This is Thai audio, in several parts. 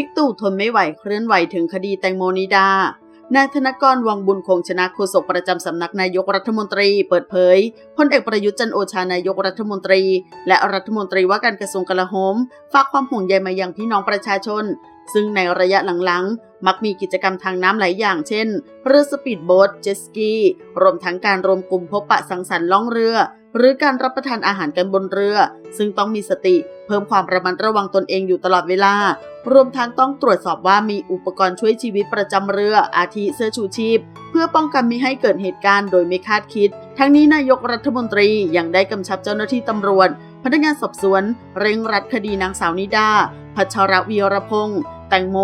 ิกตู่ทนไม่ไหวเคลื่อนไหวถึงคดีแตงโมนิดา นายธนกรวังบุญคงชนะโฆษกประจำสำนักนายกรัฐมนตรีเปิดเผยพลเอกประยุทธ์จันโอชานายกรัฐมนตรี และรัฐมนตรีว่าการกระทรวงกลาโหมฝากความห่วงใยมายังพี่น้องประชาชน ซึ่งในระยะหลังๆ มักมีกิจกรรมทางน้ำหลายอย่างเช่น เรือสปีดโบ๊ทเจ็ตสกีรวมทั้งการรวมกลุ่มพบปะสังสรรค์ล่องเรือหรือการรับประทานอาหารกันบนเรือ ซึ่งต้องมีสติ เพิ่มความระมัดระวังตนเองอยู่ตลอดเวลา รวมทั้งต้องตรวจสอบว่ามีอุปกรณ์ช่วยชีวิตประจำเรือ อาทิเสื้อชูชีพ เพื่อป้องกันไม่ให้เกิดเหตุการณ์โดยไม่คาดคิด ทั้งนี้นายกรัฐมนตรียังได้กำชับเจ้าหน้าที่ตำรวจ พนักงานสอบสวน เร่งรัดคดีนางสาวนิดาพัชรวีรพงษ์แตงโม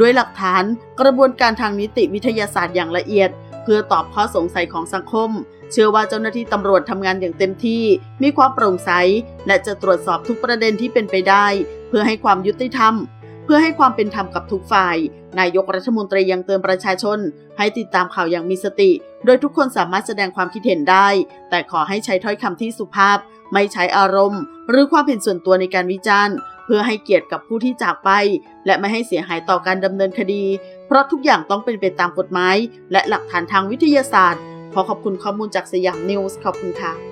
ด้วยหลักฐานกระบวนการทางนิติวิทยาศาสตร์อย่างละเอียด เพื่อตอบข้อสงสัยของสังคม เชื่อว่าเจ้าหน้าที่ตำรวจทำงานอย่างเต็มที่ มีความโปร่งใส และจะตรวจสอบทุกประเด็นที่เป็นไปได้ เพื่อให้ความยุติธรรม เพื่อให้ความเป็นธรรมกับทุกฝ่าย นายกรัฐมนตรียังเตือนประชาชน ให้ติดตามข่าวอย่างมีสติ โดยทุกคนสามารถแสดงความคิดเห็นได้ แต่ขอให้ใช้ถ้อยคำที่สุภาพ ไม่ใช้อารมณ์ หรือความเห็นส่วนตัวในการวิจารณ์ เพื่อให้เกียรติกับผู้ที่จากไป และไม่ให้เสียหายต่อการดำเนินคดี เพราะทุกอย่างต้องเป็นไปตามกฎหมายและหลักฐานทางวิทยาศาสตร์ ขอขอบคุณข้อมูลจากสยามนิวส์ขอบคุณค่ะ